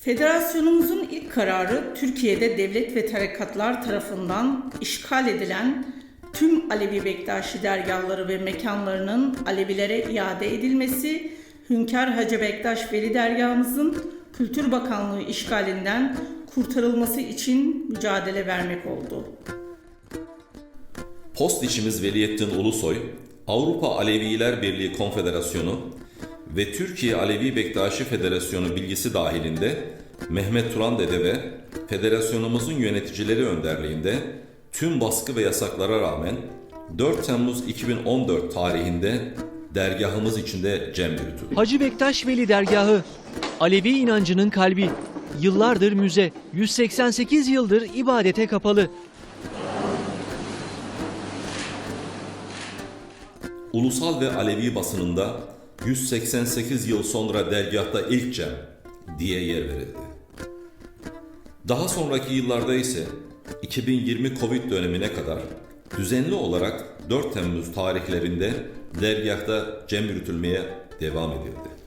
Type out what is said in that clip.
Federasyonumuzun ilk kararı Türkiye'de devlet ve tarikatlar tarafından işgal edilen tüm Alevi Bektaşi dergahları ve mekanlarının Alevilere iade edilmesi, Hünkar Hacı Bektaş Veli dergahımızın Kültür Bakanlığı işgalinden kurtarılması için mücadele vermek oldu. Post işimiz Veliyettin Ulusoy, Avrupa Aleviler Birliği Konfederasyonu ve Türkiye Alevi Bektaşi Federasyonu bilgisi dahilinde Mehmet Turan Dede ve federasyonumuzun yöneticileri önderliğinde tüm baskı ve yasaklara rağmen 4 Temmuz 2014 tarihinde dergahımız içinde cem yürütüldü. Hacı Bektaş Veli Dergahı, Alevi inancının kalbi. Yıllardır müze, 188 yıldır ibadete kapalı. Ulusal ve Alevi basınında 188 yıl sonra dergahta ilk cem diye yer verildi. Daha sonraki yıllarda ise 2020 Covid dönemine kadar düzenli olarak 4 Temmuz tarihlerinde dergahta cem yürütülmeye devam edildi.